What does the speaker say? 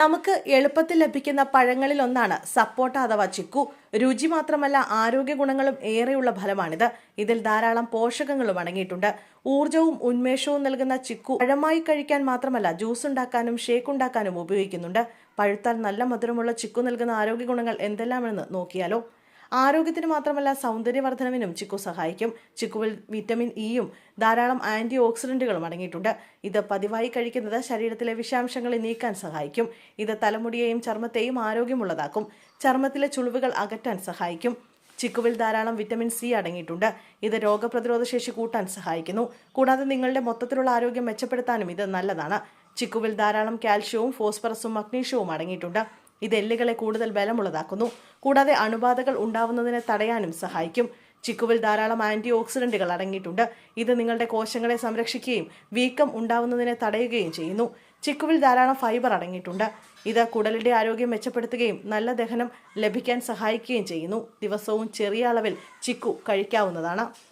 നമുക്ക് എളുപ്പത്തിൽ ലഭിക്കുന്ന പഴങ്ങളിൽ ഒന്നാണ് സപ്പോട്ട അഥവാ ചിക്കു. രുചി മാത്രമല്ല ആരോഗ്യ ഗുണങ്ങളും ഏറെയുള്ള ഫലമാണിത്. ഇതിൽ ധാരാളം പോഷകങ്ങളും അടങ്ങിയിട്ടുണ്ട്. ഊർജവും ഉന്മേഷവും നൽകുന്ന ചിക്കു പഴമായി കഴിക്കാൻ മാത്രമല്ല ജ്യൂസ് ഉണ്ടാക്കാനും ഷേക്ക് ഉണ്ടാക്കാനും ഉപയോഗിക്കുന്നുണ്ട്. പഴുത്താൽ നല്ല മധുരമുള്ള ചിക്കു നൽകുന്ന ആരോഗ്യ ഗുണങ്ങൾ എന്തെല്ലാമെന്ന് നോക്കിയാലോ. ആരോഗ്യത്തിന് മാത്രമല്ല സൗന്ദര്യവർദ്ധനവിനും ചിക്കു സഹായിക്കും. ചിക്കുവിൽ വിറ്റമിൻ ഇയും ധാരാളം ആന്റി ഓക്സിഡന്റുകളും അടങ്ങിയിട്ടുണ്ട്. ഇത് പതിവായി കഴിക്കുന്നത് ശരീരത്തിലെ വിഷാംശങ്ങളെ നീക്കാൻ സഹായിക്കും. ഇത് തലമുടിയെയും ചർമ്മത്തെയും ആരോഗ്യമുള്ളതാക്കും. ചർമ്മത്തിലെ ചുളിവുകൾ അകറ്റാൻ സഹായിക്കും. ചിക്കുവിൽ ധാരാളം വിറ്റമിൻ സി അടങ്ങിയിട്ടുണ്ട്. ഇത് രോഗപ്രതിരോധ ശേഷി കൂട്ടാൻ സഹായിക്കുന്നു. കൂടാതെ നിങ്ങളുടെ മൊത്തത്തിലുള്ള ആരോഗ്യം മെച്ചപ്പെടുത്താനും ഇത് നല്ലതാണ്. ചിക്കുവിൽ ധാരാളം കാൽഷ്യവും ഫോസ്ഫറസും മഗ്നീഷ്യവും അടങ്ങിയിട്ടുണ്ട്. ഇത് എല്ലുകളെ കൂടുതൽ ബലമുള്ളതാക്കുന്നു. കൂടാതെ അണുബാധകൾ ഉണ്ടാവുന്നതിനെ തടയാനും സഹായിക്കും. ചിക്കുവിൽ ധാരാളം ആന്റി ഓക്സിഡന്റുകൾ അടങ്ങിയിട്ടുണ്ട്. ഇത് നിങ്ങളുടെ കോശങ്ങളെ സംരക്ഷിക്കുകയും വീക്കം ഉണ്ടാവുന്നതിനെ തടയുകയും ചെയ്യുന്നു. ചിക്കുവിൽ ധാരാളം ഫൈബർ അടങ്ങിയിട്ടുണ്ട്. ഇത് കുടലിന്റെ ആരോഗ്യം മെച്ചപ്പെടുത്തുകയും നല്ല ദഹനം ലഭിക്കാൻ സഹായിക്കുകയും ചെയ്യുന്നു. ദിവസവും ചെറിയ അളവിൽ ചിക്കു കഴിക്കാവുന്നതാണ്.